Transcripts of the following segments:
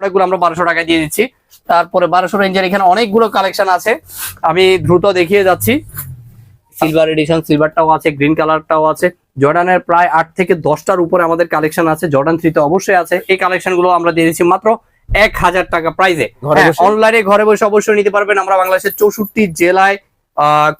প্রোডাক্টগুলো আমরা বারোশো টাকায় দিয়ে দিচ্ছি। তারপরে বারোশো রেঞ্জের এখানে অনেকগুলো কালেকশন আছে। আমি দ্রুত দেখিয়ে যাচ্ছি। সিলভার এডিশন সিলভারটাও আছে গ্রিন কালারটাও আছে। জর্ডানের প্রায় আট থেকে দশটার উপরে আমাদের কালেকশন আছে। জর্ডান থ্রিতে অবশ্যই আছে। এই কালেকশনগুলো আমরা দিয়ে দিচ্ছি মাত্র এক হাজার টাকা প্রাইজে ঘরে অনলাইনে ঘরে বসে অবশ্যই নিতে পারবেন। আমরা বাংলাদেশের চৌষট্টি জেলায়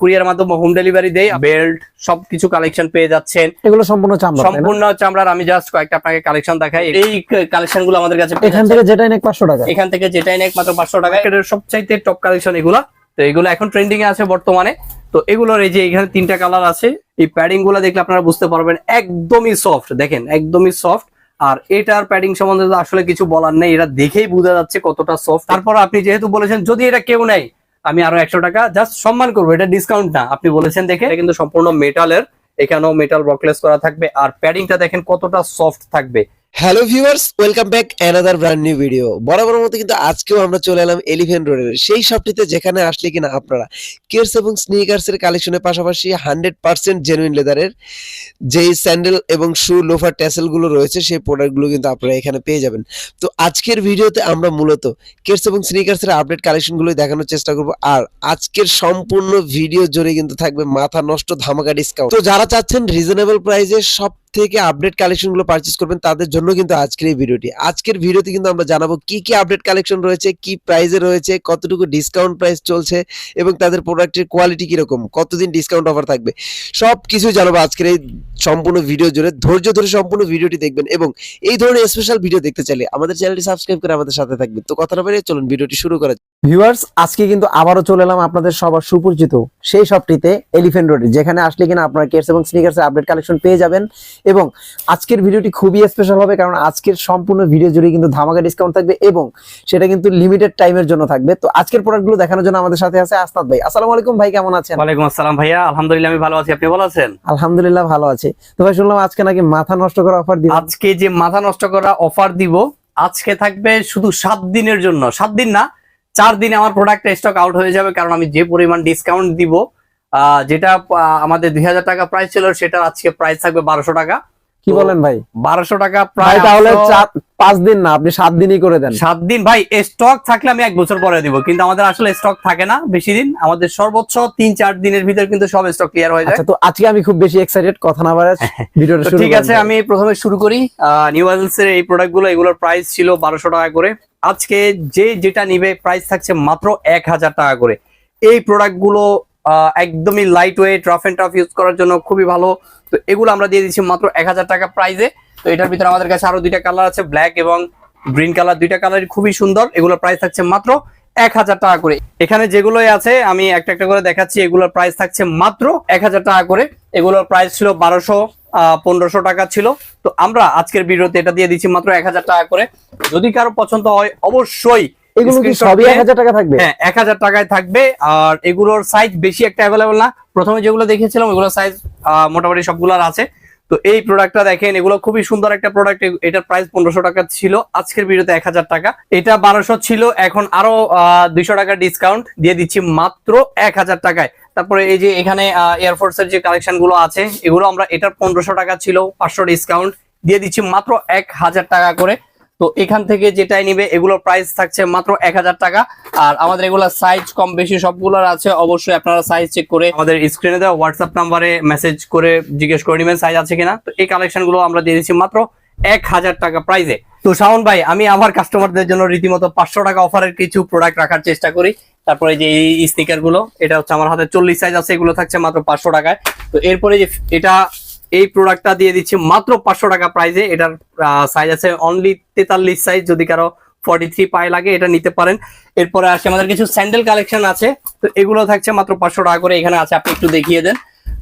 কুরিয়ার মাধ্যমে হোম ডেলিভারি দেই বেল্ট সবকিছু কালেকশন পেয়ে যাচ্ছেন। এগুলো সম্পূর্ণ চামড়া সম্পূর্ণ চামড়ার আমি জাস্ট কয়েকটা আপনাকে কালেকশন দেখাই। এই কালেকশনগুলো আমাদের কাছে এখান থেকে যেটাই নেক পাঁচশো টাকা। এখান থেকে যেটাই নেক মাত্র পাঁচশো টাকা। সবচাইতে টপ কালেকশন এগুলা। তো এগুলো এখন ট্রেন্ডিং এ আছে বর্তমানে। তো এগুলোর এই যে এখানে তিনটা কালার আছে এই প্যাডিংগুলো দেখলে আপনারা বুঝতে পারবেন একদমই সফট দেখেন একদমই সফট আর এটার প্যাডিং সম্বন্ধে তো আসলে কিছু বলার নেই। এটা দেখেই বোঝা যাচ্ছে কতটা সফট তারপর আপনি যেহেতু বলেছেন যদি এটা কেউ নেই আমি আরও একশো টাকা জাস্ট সম্মান করব, এটা ডিসকাউন্ট না। আপনি বলেছেন দেখে। কিন্তু সম্পূর্ণ মেটালের এখানেও মেটাল ব্রকলেস করা থাকবে। আর প্যাডিংটা দেখেন কতটা সফট থাকবে। Hello viewers welcome back another brand new video বরাবর মতো কিন্তু আজকেও আমরা চলে এলাম এলিফেন্ট রোডের সেই শপটিতে যেখানে আসলে কিনা আপনারা কেয়ার্স এবং স্নিকার্সের কালেকশনের পাশাপাশি হান্ড্রেড পার্সেন্ট জেনুইন লেদারের যেই স্যান্ডেল এবং শু লোফার ট্যাসেলগুলো রয়েছে, সেই প্রোডাক্টগুলো কিন্তু আপনারা এখানে পেয়ে যাবেন। তো আজকের ভিডিওতে আমরা মূলত কেয়ার্স এবং স্নিকার্সের আপডেট কালেকশন গুলোই দেখানোর চেষ্টা করব। আর আজকের সম্পূর্ণ ভিডিও জুড়ে কিন্তু থাকবে মাথা নষ্ট ধামাকা ডিসকাউন্ট তো যারা চাচ্ছেন রিজনেবল প্রাইসে সব থেকে আপডেট কালেকশনগুলো পারচেস করবেন, তাদের জন্য কিন্তু আজকের এই ভিডিওটি আজকের ভিডিওতে কিন্তু আমরা জানাব কি কি আপডেট কালেকশন রয়েছে, কি প্রাইসে রয়েছে, কতটুকু ডিসকাউন্ট প্রাইস চলছে এবং তাদের প্রোডাক্টের কোয়ালিটি কীরকম, কতদিন ডিসকাউন্ট অফার থাকবে। সব কিছু জানাব আজকের এই সম্পূর্ণ ভিডিও জুড়ে ধৈর্য ধরে সম্পূর্ণ ভিডিওটি দেখবেন এবং এই ধরনের স্পেশাল ভিডিও দেখতে চাইলে আমাদের চ্যানেলটি সাবস্ক্রাইব করে আমাদের সাথে থাকবেন। তো কথা না বেরিয়ে চলুন ভিডিওটি শুরু করা যাক। ভিউয়ার্স আজকে কিন্তু আবারও চলে এলাম আপনাদের সবার সুপরিচিত সেই শপটিতে এলিফেন্ট রোডে যেখানে আসলে কিনা আপনারা কেয়ার্স এবং স্নিকার্স আপডেট কালেকশন পেয়ে যাবেন এবং আজকের ভিডিওটি খুবই স্পেশাল হবে কারণ আজকের সম্পূর্ণ ভিডিও জুড়ে কিন্তু ধামাকা ডিসকাউন্ট থাকবে এবং সেটা কিন্তু লিমিটেড টাইমের জন্য থাকবে। তো আজকের প্রোডাক্টগুলো দেখানোর জন্য আমাদের সাথে আছে আস্তাদ ভাই। আসসালামু আলাইকুম ভাই কেমন আছেন? ওয়ালাইকুম আসসালাম ভাইয়া। আলহামদুলিল্লাহ আমি ভালো আছি। আপনি ভালো আছেন? আলহামদুলিল্লাহ ভালো আছে। তো ভাই শুনলাম আজকে নাকি মাথা নষ্ট করা অফার দিব আজকে যে মাথা নষ্ট করা অফার দিব, আজকে থাকবে শুধু সাত দিনের জন্য। সাত দিন না, চার দিনে আমার প্রোডাক্ট স্টক আউট হয়ে যাবে, কারণ আমি যে পরিমাণ ডিসকাউন্ট দিব যেটা আমাদের দুই হাজার টাকা প্রাইস ছিল সেটা আজকে প্রাইস থাকবে বারোশো টাকা। কি বলেন ভাই? বারোশো টাকা প্রায় তাহলে পাঁচ দিন না আপনি সাত দিনই করে দেন। সাত দিন। ভাই স্টক থাকলে আমি এক বছর পরে দিব কিন্তু আমাদের আসলে স্টক থাকে না বেশি দিন। আমাদের সর্বোচ্চ তিন চার দিনের ভিতর কিন্তু সব স্টক ক্লিয়ার হয়ে যায়। আচ্ছা তো আজকে আমি খুব বেশি এক্সাইটেড কথা না বাড়াচ্ছি ভিডিওটা শুরু ঠিক আছে আমি প্রথমে শুরু করি। নিউ এর এই প্রোডাক্টগুলো এগুলোর প্রাইস ছিল বারোশো টাকা করে। আজকে যে যেটা নিবে প্রাইস থাকছে মাত্র এক হাজার টাকা করে। এই প্রোডাক্টগুলো একদমই light weight rough and tough use করার জন্য খুবই ভালো। তো এগুলো আমরা দিয়ে দিচ্ছি মাত্র এক হাজার টাকা প্রাইসে তো এটার ভিতরে আমাদের কাছে আরও দুইটা কালার আছে ব্ল্যাক এবং গ্রিন কালার দুইটা কালার খুবই সুন্দর। এগুলোর প্রাইস থাকছে মাত্র এক হাজার টাকা করে। এখানে যেগুলোই আছে, আমি একটা একটা করে দেখাচ্ছি। এগুলোর প্রাইস থাকছে মাত্র এক হাজার টাকা করে। এগুলোর প্রাইস ছিল বারোশো পনেরোশো টাকা ছিল। তো আমরা আজকের ভিডিওতে এটা দিয়ে দিচ্ছি মাত্র এক হাজার টাকা করে। যদি কারও পছন্দ হয়, অবশ্যই এগুলো কি সবই দিয়ে- এক হাজার টাকা থাকবে? হ্যাঁ এক হাজার টাকায় থাকবে। আর এগুলোর সাইজ বেশি একটা অ্যাভেলেবল না। প্রথমে যেগুলো দেখেছিলাম ওগুলোর সাইজ মোটামুটি সবগুলোর আছে। তো এই প্রোডাক্টটা দেখেন এগুলো খুবই সুন্দর একটা প্রোডাক্ট এটার প্রাইস পনেরোশো টাকা ছিল। আজকের ভিডিওতে এক হাজার টাকা। এটা বারোশো ছিল। এখন আরও দুইশো টাকা ডিসকাউন্ট দিয়ে দিচ্ছি মাত্র এক হাজার টাকায়। তারপরে এই যে এখানে এয়ারফোর্স এর যে কালেকশনগুলো আছে এগুলো আমরা এটার পনেরোশো টাকা ছিল পাঁচশো ডিসকাউন্ট দিয়ে দিচ্ছি মাত্র এক হাজার টাকা করে। তো এখান থেকে যেটাই নিবে, এগুলোর প্রাইস থাকছে মাত্র এক হাজার টাকা। আর আমাদের এগুলো সাইজ কম বেশি সবগুলোর আছে, অবশ্যই আপনারা সাইজ চেক করে আমাদের স্ক্রিনে দেওয়া হোয়াটসঅ্যাপ নাম্বারে মেসেজ করে জিজ্ঞেস করে নেবেন সাইজ আছে কিনা। তো এই কালেকশনগুলো আমরা দিয়ে দিচ্ছি মাত্র এক হাজার টাকা প্রাইসে তো শাওন ভাই, আমি আমার কাস্টমারদের জন্য রীতিমতো পাঁচশো টাকা অফারের কিছু প্রোডাক্ট রাখার চেষ্টা করি। তারপরে যে এই স্নিকারগুলো, এটা হচ্ছে আমার হাতে চল্লিশ সাইজ আছে, এগুলো থাকছে মাত্র পাঁচশো টাকায়। তো এরপরে যে এটা এই প্রোডাক্টটা দিয়ে দিচ্ছি মাত্র পাঁচশো টাকা প্রাইসে এটার সাইজ আছে অনলি তেতাল্লিশ সাইজ যদি কারও ফর্টি থ্রি পায়ে লাগে এটা নিতে পারেন। এরপরে আসে আমাদের কিছু স্যান্ডেল কালেকশন আছে। তো এগুলো থাকছে মাত্র পাঁচশো টাকা করে। এখানে আছে আপনি একটু দেখিয়ে দেন।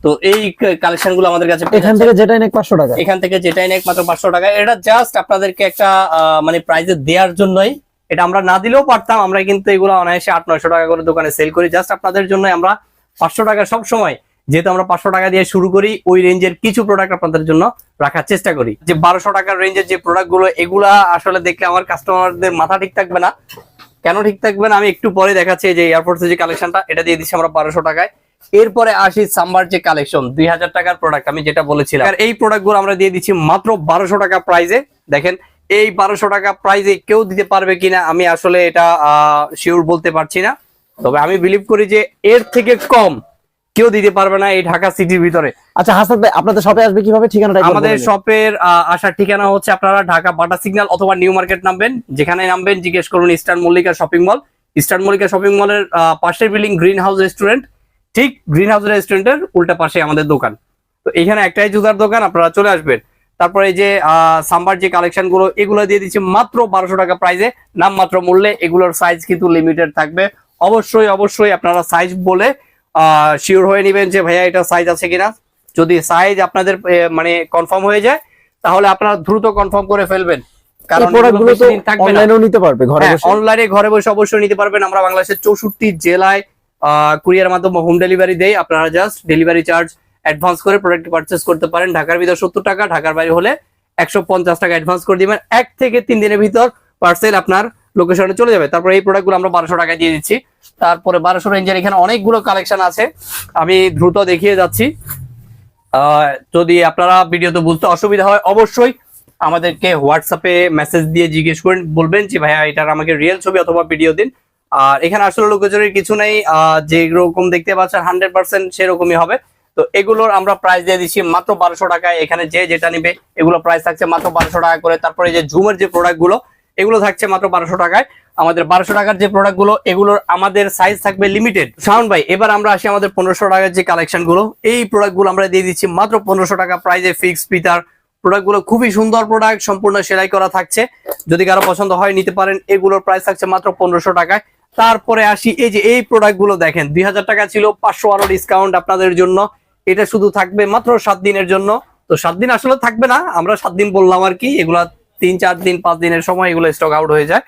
তো এই কালেকশনগুলো আমাদের কাছে এখান থেকে যেটাই নেক পাঁচশো টাকা। এখান থেকে যেটাই নেক মাত্র পাঁচশো টাকা। এটা জাস্ট আপনাদেরকে একটা মানে প্রাইজে দেওয়ার জন্যই। এটা আমরা না দিলেও পারতাম। আমরা কিন্তু এগুলো অনায়াসে আট নয়শো টাকা করে দোকানে সেল করি। জাস্ট আপনাদের জন্য আমরা পাঁচশো টাকা সব সময় যেহেতু আমরা পাঁচশো টাকা দিয়ে শুরু করি, ওই রেঞ্জের কিছু প্রোডাক্ট আপনাদের জন্য রাখার চেষ্টা করি। যে বারোশো টাকার রেঞ্জের যে প্রোডাক্টগুলো, এগুলা আসলে দেখলে আমার কাস্টমারদের মাথা ঠিক থাকবে না। কেন ঠিক থাকবে না? আমি একটু পরে দেখাচ্ছি যে এয়ারপোর্টসের যে কালেকশনটা এটা দিয়ে দিচ্ছি আমরা বারোশো টাকায়। এরপরে আসি সাম্বার যে কালেকশন দুই হাজার টাকার প্রোডাক্ট আমি যেটা বলেছিলাম। এই প্রোডাক্টগুলো আমরা দিয়ে দিচ্ছি মাত্র বারোশো টাকা প্রাইজে দেখেন, এই বারোশো টাকা প্রাইজে কেউ দিতে পারবে কিনা, আমি আসলে এটা শিওর বলতে পারছি না। তবে আমি বিলিভ করি যে এর থেকে কম কেউ দিতে পারবে না এই ঢাকা সিটির ভিতরে। আচ্ছা হাসান ভাই আপনাদের শপে আসবে কীভাবে ঠিকানাটা আমাদের শপের আসার ঠিকানা হচ্ছে আপনারা ঢাকা বাটা সিগন্যাল অথবা নিউ মার্কেট নামবেন। যেখানে নামবেন জিজ্ঞেস করুন eastern Mallika shopping mall. Eastern Mallika shopping মলের পাশের বিল্ডিং গ্রিন হাউস রেস্টুরেন্ট। ঠিক গ্রিন হাউস রেস্টুরেন্টের উল্টা পাশে আমাদের দোকান। তো এখানে একটাই জুতার দোকান আপনারা চলে আসবেন। তারপরে যে সাম্বার যে কালেকশনগুলো এগুলো দিয়ে দিচ্ছি মাত্র বারোশো টাকা প্রাইজে নামমাত্র মূল্যে এগুলোর সাইজ কিন্তু লিমিটেড থাকবে। অবশ্যই অবশ্যই আপনারা সাইজ বলে শিওর হয়ে নেবেন যে ভাইয়া এটা সাইজ আছে কিনা। যদি সাইজ আপনাদের মানে কনফার্ম হয়ে যায় তাহলে আপনারা দ্রুত কনফার্ম করে ফেলবেন। কারণ অনলাইনেও নিতে পারবে ঘরে বসে। অনলাইনে ঘরে বসে অবশ্যই নিতে পারবেন। আমরা বাংলাদেশের চৌষট্টি জেলায় কুরিয়ার মাধ্যমে হোম ডেলিভারি দেই। আপনারা জাস্ট ডেলিভারি চার্জ অ্যাডভান্স করে প্রোডাক্ট পারচেস করতে পারেন। ঢাকার ভিতর সত্তর টাকা ঢাকার বাইরে হলে একশো পঞ্চাশ টাকা অ্যাডভান্স করে দিবেন। এক থেকে তিন দিনের ভিতর পার্সেল আপনার লোকেশনে চলে যাবে। তারপরে এই প্রোডাক্টগুলো আমরা বারোশো টাকা দিয়ে দিচ্ছি। তারপরে বারোশো রেঞ্জের এখানে অনেকগুলো কালেকশন আছে। আমি দ্রুত দেখিয়ে যাচ্ছি। যদি আপনারা ভিডিওতে বুঝতে অসুবিধা হয়, অবশ্যই আমাদেরকে হোয়াটসঅ্যাপে মেসেজ দিয়ে জিজ্ঞেস করেন বলবেন যে, ভাইয়া, এটার আমাকে রিয়েল ছবি অথবা ভিডিও দিন। আর এখানে আসলে লোকজনের কিছু নেই। যে রকম দেখতে পাচ্ছেন হান্ড্রেড পার্সেন্ট সেরকমই হবে। তো এগুলোর আমরা প্রাইস দিয়ে দিচ্ছি মাত্র বারোশো টাকায়। এখানে যে যেটা নিবে, এগুলো প্রাইস থাকছে মাত্র বারোশো টাকা করে। তারপরে যে জুমের যে প্রোডাক্টগুলো এগুলো থাকছে মাত্র বারোশো টাকায়। আমাদের বারোশো টাকার যে প্রোডাক্টগুলো এগুলোর আমাদের সাইজ থাকবে লিমিটেড শাওন ভাই, এবার আমরা আসি আমাদের পনেরোশো টাকার যে কালেকশনগুলো এই প্রোডাক্টগুলো আমরা দিয়ে দিচ্ছি মাত্র পনেরোশো টাকা প্রাইজে ফিক্স পিতার প্রোডাক্টগুলো খুবই সুন্দর প্রোডাক্ট সম্পূর্ণ সেলাই করা থাকছে। যদি কারও পছন্দ হয়, নিতে পারেন, এগুলোর প্রাইস থাকছে মাত্র পনেরোশো টাকায়। তারপরে আসি, এই যে এই প্রোডাক্টগুলো দেখেন, দুই হাজার টাকা ছিল, পাঁচশো আরও ডিসকাউন্ট আপনাদের জন্য। এটা শুধু থাকবে মাত্র সাত দিনের জন্য। তো সাত দিন আসলে থাকবে না, আমরা সাত দিন বললাম আর কি, এগুলা তিন, চার দিন, পাঁচ দিনের সময় এগুলো স্টক আউট হয়ে যায়।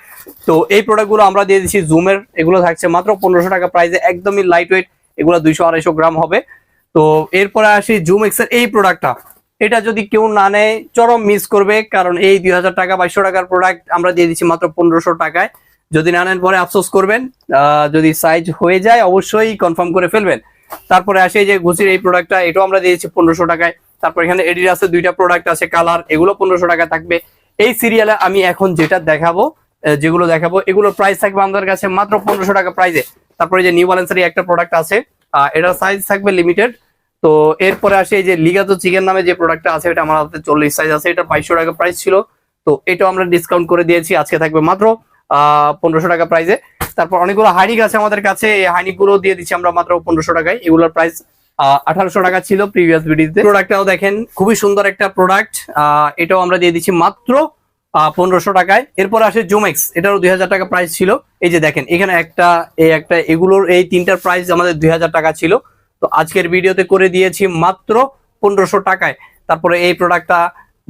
তো এই প্রোডাক্টগুলো আমরা দিয়ে দিচ্ছি জুমের এগুলো থাকছে মাত্র পনেরোশো টাকা প্রাইসে একদমই লাইট ওয়েট এগুলো দুইশো আড়াইশো গ্রাম হবে। তো এরপরে আসি জুম এক্সের এই প্রোডাক্টটা এটা যদি কেউ না নেয়, চরম মিস করবে, কারণ এই দুই হাজার টাকা, বাইশশো টাকার প্রোডাক্ট আমরা দিয়ে দিচ্ছি মাত্র পনেরোশো টাকায়। যদি না নেন, পরে আফসোস করবেন। যদি সাইজ হয়ে যায়, অবশ্যই কনফার্ম করে ফেলবেন। তারপরে আসে যে ঘুষির এই প্রোডাক্টটা এটাও আমরা দিয়েছি পনেরোশো টাকায়। তারপর এখানে এডিডাসের দুইটা প্রোডাক্ট আছে কালার এগুলো পনেরোশো টাকা থাকবে। এই সিরিয়ালে আমি এখন যেটা দেখাবো যেগুলো দেখাবো, এগুলোর প্রাইস থাকবে আমাদের কাছে মাত্র পনেরোশো টাকা প্রাইসে তারপরে যে নিউ ব্যালেন্সের একটা প্রোডাক্ট আছে এটার সাইজ থাকবে লিমিটেড তো এরপরে আসে এই যে লিগাতো চিকেন নামে যে প্রোডাক্টটা আছে, এটা আমার হাতে চল্লিশ সাইজ আছে, এটা বাইশশো টাকা প্রাইস ছিল। তো এটাও আমরা ডিসকাউন্ট করে দিয়েছি, আজকে থাকবে মাত্র পনেরোশো টাকা প্রাইসে তারপর অনেকগুলো হাইনিক আছে আমাদের কাছে, এই হাইনিকগুলো দিয়ে দিচ্ছি আমরা মাত্র পনেরোশো টাকায়। এগুলোর প্রাইস আঠারোশো টাকা ছিল প্রিভিয়াস ভিডিওতে প্রোডাক্টটাও দেখেন, খুবই সুন্দর একটা প্রোডাক্ট এটাও আমরা দিয়ে দিচ্ছি মাত্র পনেরোশো টাকায়। এরপর আসে জোমেক্স এটারও দুই হাজার টাকা প্রাইস ছিল। এই যে দেখেন, এখানে একটা, এই একটা, এগুলোর এই তিনটার প্রাইস আমাদের দুই হাজার টাকা ছিল। তো আজকের ভিডিওতে করে দিয়েছি মাত্র পনেরোশো টাকায়। তারপরে এই প্রোডাক্টটা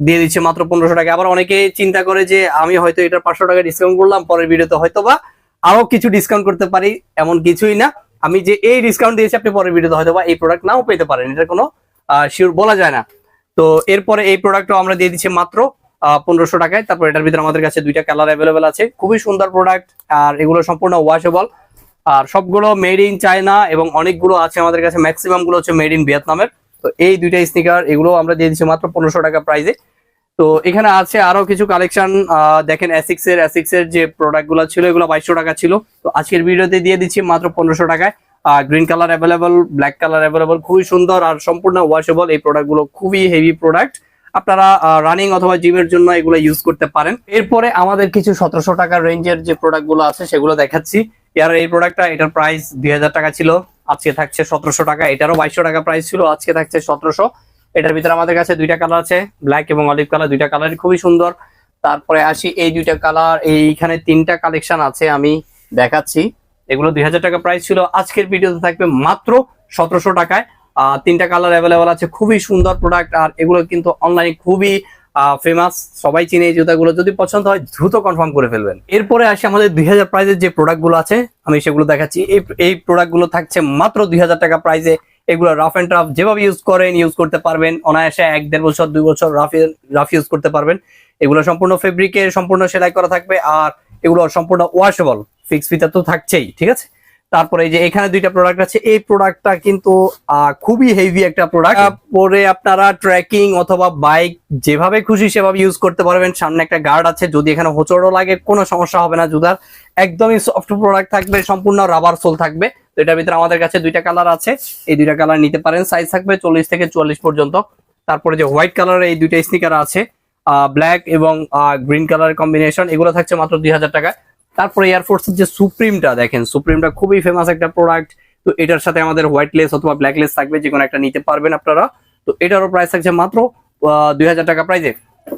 দিয়ে দিচ্ছে মাত্র পনেরোশো টাকা আবার অনেকে চিন্তা করে যে, আমি হয়তো এটার পাঁচশো টাকা ডিসকাউন্ট করলাম, পরের ভিডিওতে হয়তো বা আরও কিছু ডিসকাউন্ট করতে পারি, এমন কিছুই না। আমি যে এই ডিসকাউন্ট দিয়েছি, আপনি পরের ভিডিওতে হয়তো বা এই প্রোডাক্ট নাও পেতে পারেন। এটা কোনো শিওর বলা যায় না। তো এরপরে এই প্রোডাক্টও আমরা দিয়ে দিচ্ছি মাত্র পনেরোশো টাকায়। তারপর এটার ভিতরে আমাদের কাছে দুইটা কালার অ্যাভেলেবেল আছে। খুবই সুন্দর প্রোডাক্ট আর এগুলো সম্পূর্ণ ওয়াশেবল আর সবগুলো মেড ইন চায়না এবং অনেকগুলো আছে আমাদের কাছে। ম্যাক্সিমামগুলো হচ্ছে মেড ইন ভিয়েতনামের। তো এই দুইটা স্নিকার এগুলো আমরা দিয়ে দিচ্ছি মাত্র পনেরোশো টাকা প্রাইসে তো এখানে আছে আরও কিছু কালেকশন দেখেন অ্যাসিক্স এর অ্যাসিক্স এর যে প্রোডাক্টগুলো ছিল, এগুলো বাইশশো টাকা ছিল। তো আজকের ভিডিওতে দিয়ে দিচ্ছি মাত্র পনেরোশো টাকায়। Green colour available black colour available খুবই সুন্দর আর সম্পূর্ণ ওয়াশেবল এই প্রোডাক্টগুলো, খুবই হেভি প্রোডাক্ট আপনারা রানিং অথবা জিমের জন্য এগুলো ইউজ করতে পারেন। এরপরে আমাদের কিছু সতেরোশো টাকার রেঞ্জের যে প্রোডাক্টগুলো আছে, সেগুলো দেখাচ্ছি। এর এই প্রোডাক্টটা এটার প্রাইস দুই হাজার টাকা ছিল, আজকে থাকছে সতেরোশো টাকা, এটারও বাইশশো টাকা প্রাইস ছিল, আজকে থাকছে সতেরোশো। এটার ভিতরে আমাদের কাছে দুইটা কালার আছে ব্ল্যাক এবং অলিভ কালার দুইটা কালার খুবই সুন্দর। তারপরে আসি এই দুইটা কালার এইখানে তিনটা কালেকশন আছে আমি দেখাচ্ছি। এগুলো দুই হাজার টাকা প্রাইস ছিল আজকের ভিডিওতে থাকবে মাত্র সতেরোশো টাকায়। আহ, তিনটা কালার অ্যাভেলেবল আছে খুবই সুন্দর প্রোডাক্ট আর এগুলো কিন্তু অনলাইনে খুবই ফেমাস সবাই চিনে এই জুতাগুলো যদি পছন্দ হয় দ্রুত কনফার্ম করে ফেলবেন। এরপরে আসে আমাদের দুই হাজার প্রাইজের যে প্রোডাক্টগুলো আছে আমি সেগুলো দেখাচ্ছি। এই এই প্রোডাক্টগুলো থাকছে মাত্র দুই হাজার টাকা প্রাইসে এগুলো রাফ অ্যান্ড টাফ যেভাবে ইউজ করেন ইউজ করতে পারবেন। অনায়াসে এক, দেড় বছর, দুই বছর রাফ রাফ ইউজ করতে পারবেন। এগুলো সম্পূর্ণ ফেব্রিকের সম্পূর্ণ সেলাই করা থাকবে। আর এগুলো সম্পূর্ণ ওয়াশেবল ফিক্স ফিতা তো থাকছেই, ঠিক আছে? তারপরে এই যে এখানে দুইটা প্রোডাক্ট আছে এই প্রোডাক্টটা কিন্তু আহ, খুবই হেভি একটা প্রোডাক্ট পরে আপনারা ট্রেকিং অথবা বাইক যেভাবে খুশি সেভাবে ইউজ করতে পারবেন। সামনে একটা গার্ড আছে যদি এখানে হোচড়ও লাগে কোনো সমস্যা হবে না জুদার একদমই সফট প্রোডাক্ট থাকবে সম্পূর্ণ রাবার সোল থাকবে। তো এটার ভিতরে আমাদের কাছে দুইটা কালার আছে। এই দুইটা কালার নিতে পারেন। সাইজ থাকবে চল্লিশ থেকে চুয়াল্লিশ পর্যন্ত। তারপরে যে হোয়াইট কালারের এই দুইটা স্নিকার আছে ব্ল্যাক এবং গ্রিন কালার কম্বিনেশন এগুলো থাকছে মাত্র দুই হাজার টাকা তারপরে এয়ারফোর্সের যে সুপ্রিমটা দেখেন সুপ্রিমটা খুবই ফেমাস একটা প্রোডাক্ট তো এটার সাথে আমাদের হোয়াইট লেস অথবা ব্ল্যাক লেস থাকবে যে কোনো একটা নিতে পারবেন আপনারা। তো এটারও প্রাইস থাকছে মাত্র দুই হাজার টাকা প্রাইজে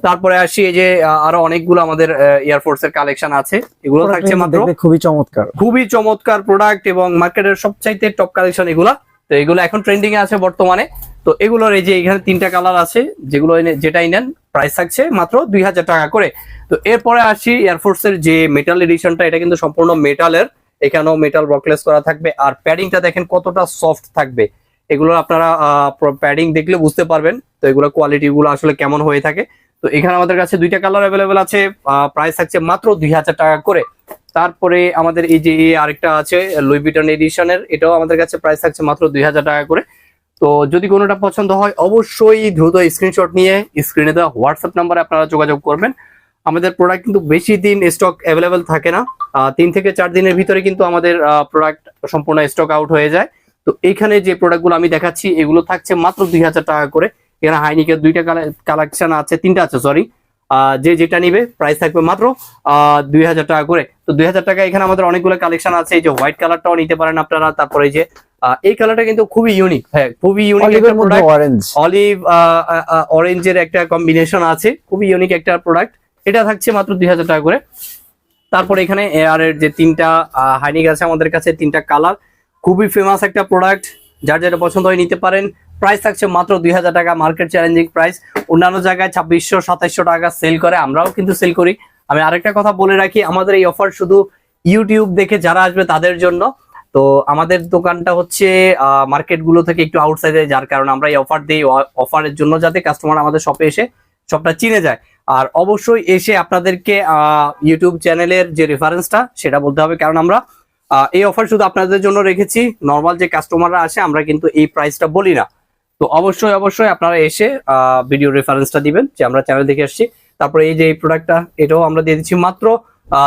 তারপরে আসি এই যে আরও অনেকগুলো আমাদের এয়ারফোর্সের কালেকশন আছে। এগুলো থাকছে মাত্র। খুবই চমৎকার। খুবই চমৎকার প্রোডাক্ট এবং মার্কেটের সবচাইতে টপ কালেকশন এগুলা। তো এগুলো এখন ট্রেন্ডিং এ আছে বর্তমানে। তো এগুলোর এই যে এখানে তিনটা কালার আছে, যেগুলো যেটাই নেন প্রাইস থাকছে মাত্র দুই হাজার টাকা করে। তো এরপরে আসি এয়ারফোর্সের যে মেটাল এডিশনটা এটা কিন্তু সম্পূর্ণ মেটালের এখানেও মেটাল ব্রকলেস করা থাকবে। আর প্যাডিংটা দেখেন কতটা সফট থাকবে। এগুলো আপনারা প্যাডিং দেখলে বুঝতে পারবেন। তো এগুলো কোয়ালিটি গুলো আসলে কেমন হয়ে থাকে। তো এখানে আমাদের কাছে দুইটা কালার অ্যাভেলেবেল আছে। প্রাইস থাকছে মাত্র দুই হাজার টাকা করে। তারপরে আমাদের এই যে আরেকটা আছে লুই বিটন এডিশনের এটাও আমাদের কাছে প্রাইস থাকছে মাত্র দুই হাজার টাকা করে। তো যদি কোনোটা পছন্দ হয়, অবশ্যই দ্রুত স্ক্রিনশট নিয়ে স্ক্রিনে দেওয়া হোয়াটসঅ্যাপ নাম্বারে আপনারা যোগাযোগ করবেন। আমাদের প্রোডাক্ট কিন্তু বেশি দিন স্টক অ্যাভেলেবেল থাকে না। তিন থেকে চার দিনের ভিতরে কিন্তু আমাদের প্রোডাক্ট সম্পূর্ণ স্টক আউট হয়ে যায়। তো এইখানে যে প্রোডাক্টগুলো আমি দেখাচ্ছি, এগুলো থাকছে মাত্র দুই হাজার টাকা করে। এখানে হাইনিকের দুইটা কালেকশন আছে, তিনটা আছে সরি যে যেটা নিবে প্রাইস থাকবে মাত্র দুই হাজার টাকা করে। তো দুই হাজার টাকা এখানে আমাদের অনেকগুলো কালেকশন আছে। এই যে হোয়াইট কালারটাও নিতে পারেন আপনারা। তারপরে যে এই কালারটা কিন্তু খুবই ইউনিক হ্যাঁ খুবই ইউনিক একটা প্রোডাক্ট অরেঞ্জ অলিভ অরেঞ্জের একটা কম্বিনেশন আছে খুবই ইউনিক একটা প্রোডাক্ট এটা থাকছে মাত্র দুই হাজার টাকা করে। তারপর এখানে এর যে তিনটা হাইনিক আছে আমাদের কাছে তিনটা কালার খুবই ফেমাস একটা প্রোডাক্ট যার যেটা পছন্দ হয় নিতে পারেন। প্রাইস থাকছে মাত্র দুই হাজার টাকা মার্কেট চ্যালেঞ্জিং প্রাইস অন্যান্য জায়গায় ছাব্বিশশো সাতাইশশো টাকা সেল করে আমরাও কিন্তু সেল করি। আমি আরেকটা কথা বলে রাখি আমাদের এই অফার শুধু ইউটিউব দেখে যারা আসবে তাদের জন্য। তো আমাদের দোকানটা হচ্ছে মার্কেটগুলো থেকে একটু আউটসাইডে যার কারণে আমরা এই অফার দিই অফারের জন্য যাতে কাস্টমার আমাদের শপে এসে সবটা চিনে যায়। আর অবশ্যই এসে আপনাদেরকে ইউটিউব চ্যানেলের যে রেফারেন্সটা সেটা বলতে হবে। কারণ আমরা এই অফার শুধু আপনাদের জন্য রেখেছি। নর্মাল যে কাস্টমাররা আসে, আমরা কিন্তু এই প্রাইসটা বলি না। তো অবশ্যই অবশ্যই আপনারা এসে ভিডিও রেফারেন্সটা দিবেন, যে আমরা চ্যানেল দেখে আসছি। তারপরে এই যে এই প্রোডাক্টটা এটাও আমরা দিয়ে দিচ্ছি। মাত্র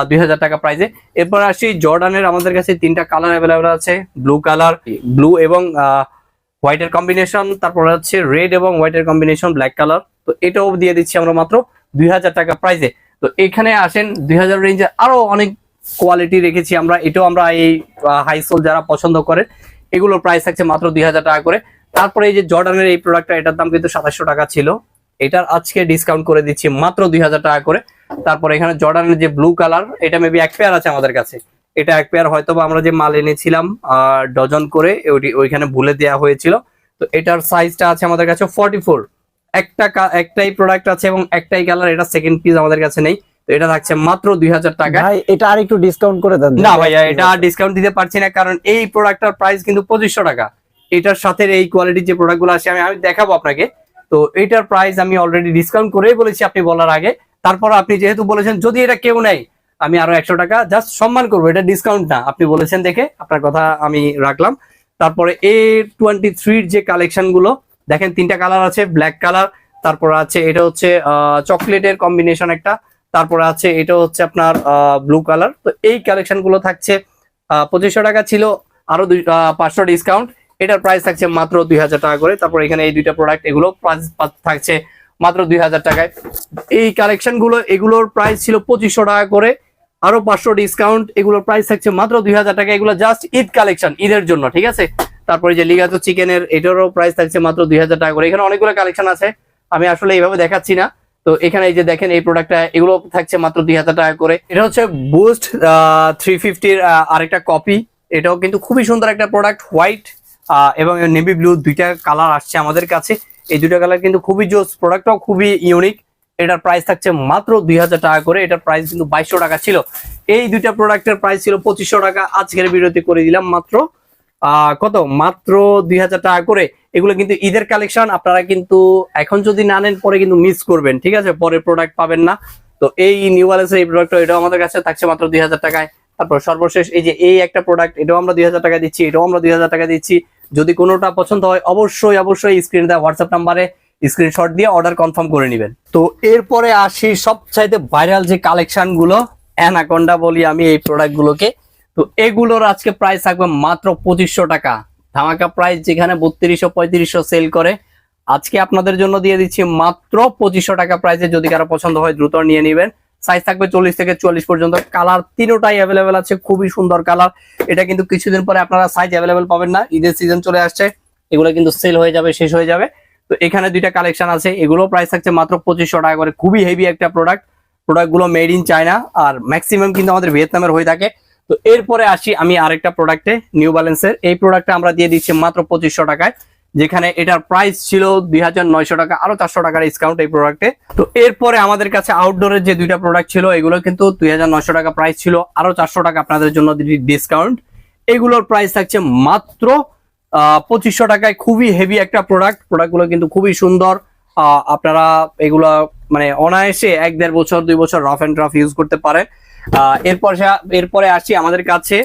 দুই হাজার টাকা প্রাইসে এরপর আসি জর্ডানের, আমাদের কাছে তিনটা কালার অ্যাভেলেবেল আছে ব্লু কালার ব্লু এবং হোয়াইটের কম্বিনেশন তারপর হচ্ছে রেড এবং হোয়াইটের কম্বিনেশন ব্ল্যাক কালার তো এটাও দিয়ে দিচ্ছি আমরা মাত্র দুই হাজার টাকা প্রাইসে তো এখানে আসেন, দুই হাজার রেঞ্জের আরও অনেক কোয়ালিটি রেখেছি আমরা, এটাও আমরা এই হাই সোল যারা পছন্দ করে, এগুলোর প্রাইস থাকছে মাত্র দুই হাজার টাকা করে। তারপরে এই যে জর্ডানের এই প্রোডাক্টটা এটার দাম কিন্তু সাতাশশো টাকা ছিল। এটার আজকে ডিসকাউন্ট করে দিচ্ছি মাত্র দুই হাজার টাকা করে। তারপরে এখানে জর্ডানের যে ব্লু কালার এটা মেবি এক পেয়ার আছে আমাদের কাছে। এটা এক পেয়ার হয়তো বা আমরা যে মাল এনেছিলাম ডজন করে ওইখানে ভুলে দেওয়া হয়েছিল। তো এটার সাইজটা আছে আমাদের কাছে ফর্টি ফোর একটা একটাই প্রোডাক্ট আছে এবং একটাই কালার এটা সেকেন্ড পিস আমাদের কাছে নেই। তো এটা থাকছে মাত্র দুই হাজার টাকা। ভাই এটা আর একটু ডিসকাউন্ট করে দেন। না ভাইয়া এটা আর ডিসকাউন্ট দিতে পারছি না কারণ এই প্রোডাক্টটার প্রাইস কিন্তু পঁচিশশো টাকা। এটার সাথে এই কোয়ালিটির যে প্রোডাক্টগুলো আছে আমি আমি দেখাবো আপনাকে। তো এটার প্রাইস আমি অলরেডি ডিসকাউন্ট করেই বলেছি আপনি বলার আগে। তারপর আপনি যেহেতু বলেছেন, যদি এটা কেউ নেই আমি আরও একশো টাকা জাস্ট সম্মান করব, এটা ডিসকাউন্ট না। আপনি বলেছেন দেখে, আপনার কথা আমি রাখলাম। তারপরে এ টোয়েন্টি থ্রির যে কালেকশনগুলো, দেখেন তিনটা কালার আছে ব্ল্যাক কালার তারপর আছে, এটা হচ্ছে চকলেটের কম্বিনেশন একটা, তারপরে আছে, এটা হচ্ছে আপনার ব্লু কালার তো এই কালেকশনগুলো থাকছে পঁচিশশো টাকা ছিল, আরও দুই পাঁচশো ডিসকাউন্ট এটার প্রাইস থাকছে মাত্র দুই হাজার টাকা করে। তারপর এখানে এই দুইটা প্রোডাক্ট এগুলো থাকছে মাত্র দুই হাজার টাকায়। এই কালেকশনগুলো, এগুলোর প্রাইস ছিল পঁচিশশো টাকা করে। আরও পাঁচশো ডিসকাউন্ট এগুলোর প্রাইস থাকছে মাত্র দুই হাজার টাকা। এগুলো জাস্ট ঈদ কালেকশন ঈদের জন্য, ঠিক আছে? তারপরে যে লিগাতো চিকেনের এটারও প্রাইস থাকছে মাত্র দুই হাজার টাকা করে। এখানে অনেকগুলো কালেকশন আছে। আমি আসলে এইভাবে দেখাচ্ছি না। তো এখানে এই যে দেখেন, এই প্রোডাক্টটা এগুলো থাকছে মাত্র দুই হাজার টাকা করে। এটা হচ্ছে বুস্ট থ্রি ফিফটির আরেকটা কপি এটাও কিন্তু খুবই সুন্দর একটা প্রোডাক্ট হোয়াইট এবং নেভি ব্লু দুইটা কালার আসছে আমাদের কাছে। এই দুইটা কালার কিন্তু খুবই জোস প্রোডাক্টটাও খুবই ইউনিক এটার প্রাইস থাকছে মাত্র দুই হাজার টাকা করে। এটার প্রাইস কিন্তু বাইশশো টাকা ছিল। এই দুইটা প্রোডাক্টের প্রাইস ছিল পঁচিশশো টাকা। আজকের ভিডিওতে করে দিলাম মাত্র কত? মাত্র দুই হাজার টাকা করে। এগুলো কিন্তু ঈদের কালেকশন আপনারা কিন্তু এখন যদি না নেন, পরে কিন্তু মিস করবেন, ঠিক আছে? পরে প্রোডাক্ট পাবেন না। তো এই নিউ ব্যালেন্সের এই প্রোডাক্ট এটাও আমাদের কাছে থাকছে মাত্র দুই হাজার টাকায়। তারপর সর্বশেষ এই যে এই একটা প্রোডাক্ট এটাও আমরা দুই হাজার টাকা দিচ্ছি, এটাও আমরা দুই হাজার টাকা দিচ্ছি। যদি কোনোটা পছন্দ হয়, অবশ্যই অবশ্যই স্ক্রিন দেওয়া হোয়াটসঅ্যাপ নাম্বারে স্ক্রিনশট দিয়ে অর্ডার কনফার্ম করে নেবেন। তো এরপরে আসি সবচাইতে ভাইরাল যে কালেকশনগুলো অ্যানাকন্ডা বলি আমি এই প্রোডাক্ট গুলোকে। তো এগুলোর আজকে প্রাইস থাকবে মাত্র পঁচিশশো টাকা। ধামাকা প্রাইস যেখানে বত্রিশশো, পঁয়ত্রিশশো সেল করে। আজকে আপনাদের জন্য দিয়ে দিচ্ছি মাত্র পঁচিশশো টাকা প্রাইসে যদি কারও পছন্দ হয়, দ্রুত নিয়ে নেবেন। সাইজ থাকবে চল্লিশ থেকে চুয়াল্লিশ পর্যন্ত। কালার তিনোটাই অ্যাভেলেবেল আছে, খুবই সুন্দর কালার এটা কিন্তু কিছুদিন পরে আপনারা সাইজ অ্যাভেলেবেল পাবেন না। ঈদের সিজন চলে আসছে, এগুলো কিন্তু সেল হয়ে যাবে, শেষ হয়ে যাবে। তো এখানে দুইটা কালেকশন আছে এগুলো প্রাইস থাকছে মাত্র পঁচিশশো টাকা করে। খুবই হেভি একটা প্রোডাক্ট প্রোডাক্টগুলো মেড ইন চায়না আর ম্যাক্সিমাম কিন্তু আমাদের ভিয়েতনামের হয়ে থাকে। তো এরপরে আসি আমি আরেকটা প্রোডাক্টে নিউ ব্যালেন্সের এই প্রোডাক্টটা আমরা দিয়ে দিচ্ছি মাত্র পঁচিশশো টাকায়। যেখানে এটার প্রাইস ছিল দুই হাজার নয়শো টাকা, আরও চারশো টাকার ডিসকাউন্ট এই প্রোডাক্টে তো এরপরে আমাদের কাছে আউটডোরের যে দুইটা প্রোডাক্ট ছিল, এগুলো কিন্তু দুই হাজার নয়শো টাকা প্রাইস ছিল, আরও চারশো টাকা আপনাদের জন্য ডিসকাউন্ট এগুলোর প্রাইস থাকছে মাত্র পঁচিশশো টাকায়। খুবই হেভি একটা প্রোডাক্ট প্রোডাক্টগুলো কিন্তু খুবই সুন্দর। আপনারা এগুলো মানে অনায়াসে এক দেড় বছর, দুই বছর রাফ অ্যান্ড রাফ ইউজ করতে পারেন। এরপর এরপরে আসি আমাদের কাছে।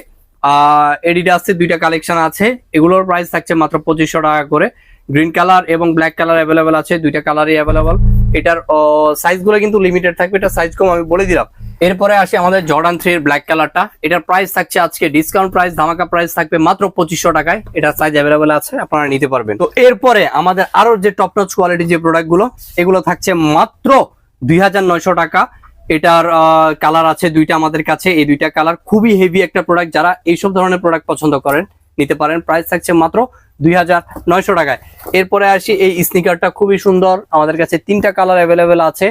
এডিডাসের দুইটা কালেকশন আছে। এগুলোর প্রাইস থাকছে মাত্র পঁচিশশো টাকা করে। গ্রিন কালার এবং ব্ল্যাক কালার অ্যাভেলেবেল আছে, দুইটা কালারই অ্যাভেলেবেল এটার সাইজগুলো কিন্তু লিমিটেড থাকবে, এটা সাইজ কম আমি বলে দিলাম। এরপরে আসি আমাদের জর্ডান থ্রি এর ব্ল্যাক কালারটা এটার প্রাইস থাকছে আজকে ডিসকাউন্ট প্রাইস ধামাকা প্রাইস থাকবে মাত্র পঁচিশশো টাকায়। এটা সাইজ অ্যাভেলেবেল আছে, আপনারা নিতে পারবেন। তো এরপরে আমাদের আরও যে টপ নচ কোয়ালিটি যে প্রোডাক্টগুলো এগুলো থাকছে মাত্র দুই হাজার নয়শো টাকা। এটার কালার আছে দুইটা আমাদের কাছে। এই দুইটা কালার খুবই হেভি একটা প্রোডাক্ট যারা এইসব ধরনের প্রোডাক্ট পছন্দ করেন, নিতে পারেন। প্রাইস থাকছে মাত্র দুই হাজার নয়শো টাকায়। এরপরে আসি, এই স্নিকারটা খুবই সুন্দর। আমাদের কাছে তিনটা কালার অ্যাভেলেবেল আছে।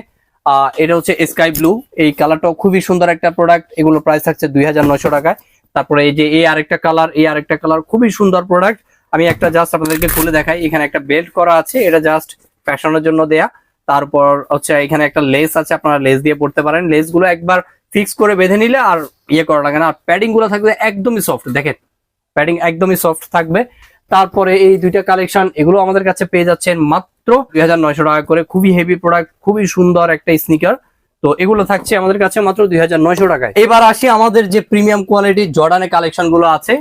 এটা হচ্ছে স্কাই ব্লু এই কালারটাও খুবই সুন্দর একটা প্রোডাক্ট এগুলো প্রাইস থাকছে দুই হাজার নয়শো টাকায়। তারপরে এই যে এই আরেকটা কালার এই আরেকটা কালার খুবই সুন্দর প্রোডাক্ট আমি একটা জাস্ট আপনাদেরকে খুলে দেখাই। এখানে একটা বেল্ট করা আছে। এটা জাস্ট ফ্যাশনের জন্য দেয়া। তারপর হচ্ছে এখানে একটা লেস আছে, আপনারা লেস দিয়ে পড়তে পারেন। লেসগুলো একবার ফিক্স করে বেঁধে নিলে আর ইয়ে করা লাগে না। আর প্যাডিংগুলো থাকবে একদমই সফট দেখেন। প্যাডিং একদমই সফট থাকবে। তারপরে এই দুইটা কালেকশন এগুলো আমাদের কাছে পেয়ে যাচ্ছেন মাত্র দুই হাজার নয়শো টাকা করে। খুবই হেভি প্রোডাক্ট খুবই সুন্দর একটা স্নিকার তো এগুলো থাকছে আমাদের কাছে মাত্র দুই হাজার নয়শো টাকায়। এবার আসি আমাদের যে প্রিমিয়াম কোয়ালিটির জর্ডানের কালেকশনগুলো আছে।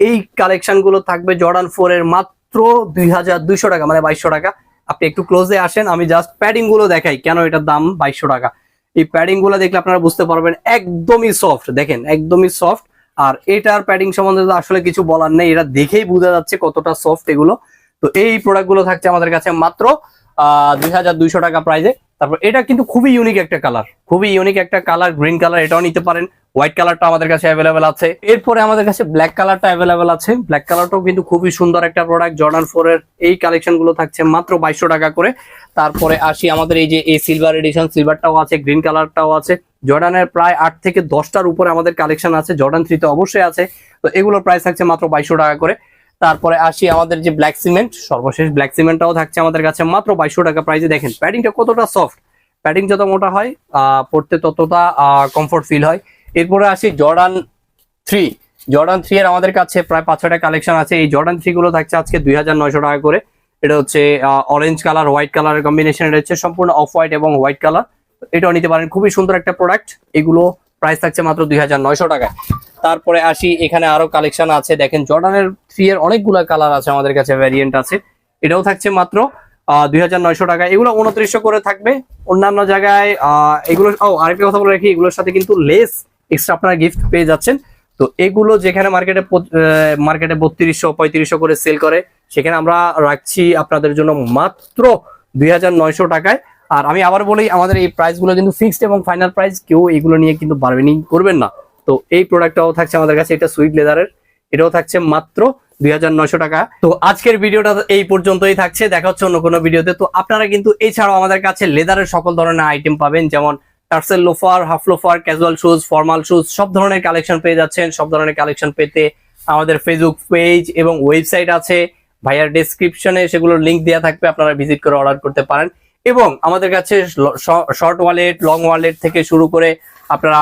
এই কালেকশনগুলো থাকবে জর্ডান ফোর এর মাত্র দুই হাজার দুইশো টাকা মানে বাইশশো টাকা। আপনি একটু ক্লোজে আসেন, আমি জাস্ট প্যাডিংগুলো দেখাই কেন এটার দাম বাইশশো টাকা। এই প্যাডিংগুলো দেখলে আপনারা বুঝতে পারবেন একদমই সফট দেখেন একদমই সফট আর এটার প্যাডিং সম্বন্ধে তো আসলে কিছু বলার নেই এটা দেখেই বোঝা যাচ্ছে কতটা সফট এগুলো। তো এই প্রোডাক্টগুলো থাকছে আমাদের কাছে মাত্র, আহ, দুই হাজার দুইশো টাকা প্রাইজে তারপর এটা কিন্তু খুবই ইউনিক একটা কালার খুবই ইউনিক একটা কালার গ্রিন কালার এটাও নিতে পারেন হোয়াইট কালারটা আমাদের কাছে অ্যাভেলেবেল আছে। এরপরে আমাদের কাছে ব্ল্যাক কালারটা অ্যাভেলেবেল আছে। ব্ল্যাক কালারটাও কিন্তু খুবই সুন্দর একটা প্রোডাক্ট জর্ডান ফোর এর এই কালেকশনগুলো থাকছে মাত্র বাইশশো টাকা করে। তারপরে আসি আমাদের এই যে এই সিলভার এডিশন সিলভারটাও আছে গ্রিন কালারটাও আছে। জর্ডানের প্রায় আট থেকে দশটার উপরে আমাদের কালেকশন আছে জর্ডান থ্রিতে অবশ্যই আছে। তো এগুলোর প্রাইস থাকছে মাত্র বাইশশো টাকা করে। তারপরে আসি আমাদের যে ব্ল্যাক সিমেন্ট সর্বশেষ ব্ল্যাক সিমেন্টটাও থাকছে আমাদের কাছে মাত্র বাইশশো টাকা প্রাইসে দেখেন প্যাডিংটা কতটা সফট প্যাডিং যত মোটা হয় পড়তে ততটা কমফোর্ট ফিল হয়। এরপরে আসি জর্ডান থ্রি জর্ডান থ্রি এর আমাদের কাছে প্রায় পাঁচ ছটা কালেকশন আছে। এই জর্ডান থ্রি গুলো থাকছে আজকে দুই হাজার নয়শো টাকা করে। এটা হচ্ছে অরেঞ্জ কালার হোয়াইট কালারের কম্বিনেশন এটা হচ্ছে সম্পূর্ণ অফ হোয়াইট এবং হোয়াইট কালার এটাও নিতে পারেন। খুবই সুন্দর একটা প্রোডাক্ট এগুলো প্রাইস থাকছে মাত্র দুই টাকায়। তারপরে আসি, এখানে আরও কালেকশন আছে। দেখেন জর্ডানের থ্রি এর অনেকগুলো কালার আছে আমাদের কাছে ভ্যারিয়েন্ট আছে। এটাও থাকছে মাত্র দুই হাজার নয়শো টাকা এগুলো উনত্রিশশো করে থাকবে। অন্যান্য জায়গায় এগুলো, ও, আরেকটা কথা বলে রাখি, এগুলোর সাথে কিন্তু লেস এক্সট্রা আপনারা গিফট পেয়ে যাচ্ছেন। তো এগুলো যেখানে মার্কেটে মার্কেটে বত্রিশশো, পঁয়ত্রিশশো করে সেল করে, সেখানে আমরা রাখছি আপনাদের জন্য মাত্র দুই হাজার নয়শো টাকায়। আর আমি আবার বলি, আমাদের এই প্রাইসগুলো কিন্তু ফিক্সড এবং ফাইনাল প্রাইস কেউ এগুলো নিয়ে কিন্তু বার্গেনিং করবেন না। তো এই প্রোডাক্টটাও থাকছে আমাদের কাছে, এটা সুইট লেদারের এটাও থাকছে মাত্র দুই হাজার নয়শো টাকা। তো আজকের ভিডিওটা এই পর্যন্তই থাকছে, দেখা হচ্ছে অন্য কোনো ভিডিওতে। তো আপনারা কিন্তু এছাড়াও আমাদের কাছে লেদারের সকল ধরনের আইটেম পাবেন, যেমন tassel loafer, half loafer casual shoes formal shoes সব ধরনের কালেকশন পেয়ে যাচ্ছেন, সব ধরনের কালেকশন পেতে আমাদের ফেসবুক পেজ এবং ওয়েবসাইট আছে। ভাইয়ার ডেসক্রিপশনে সেগুলোর লিঙ্ক দেওয়া থাকবে, আপনারা ভিজিট করে অর্ডার করতে পারেন। এবং আমাদের কাছে শর্ট ওয়ালেট লং ওয়ালেট থেকে শুরু করে আপনারা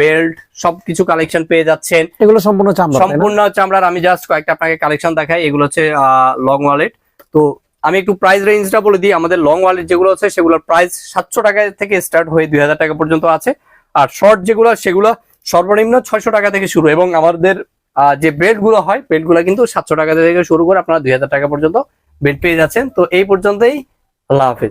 বেল্ট সবকিছু কালেকশন পেয়ে যাচ্ছেন। এগুলো সম্পূর্ণ চামড়া? সম্পূর্ণ চামড়ার আমি জাস্ট কয়েকটা আপনাকে কালেকশন দেখাই। এগুলো হচ্ছে লং ওয়ালেট তো আমি একটু প্রাইস রেঞ্জটা বলে দিই। আমাদের লং ওয়ালেট যেগুলো আছে সেগুলোর প্রাইস সাতশো টাকা থেকে স্টার্ট হয়ে দুই হাজার টাকা পর্যন্ত আছে। আর শর্ট যেগুলো সেগুলো সর্বনিম্ন ছয়শো টাকা থেকে শুরু। এবং আমাদের আহ, যে বেডগুলো হয় বেডগুলো কিন্তু সাতশো টাকা থেকে শুরু করে আপনারা দুই হাজার টাকা পর্যন্ত বেড পেয়ে যাচ্ছেন। তো এই পর্যন্তই আল্লাহ হাফেজ।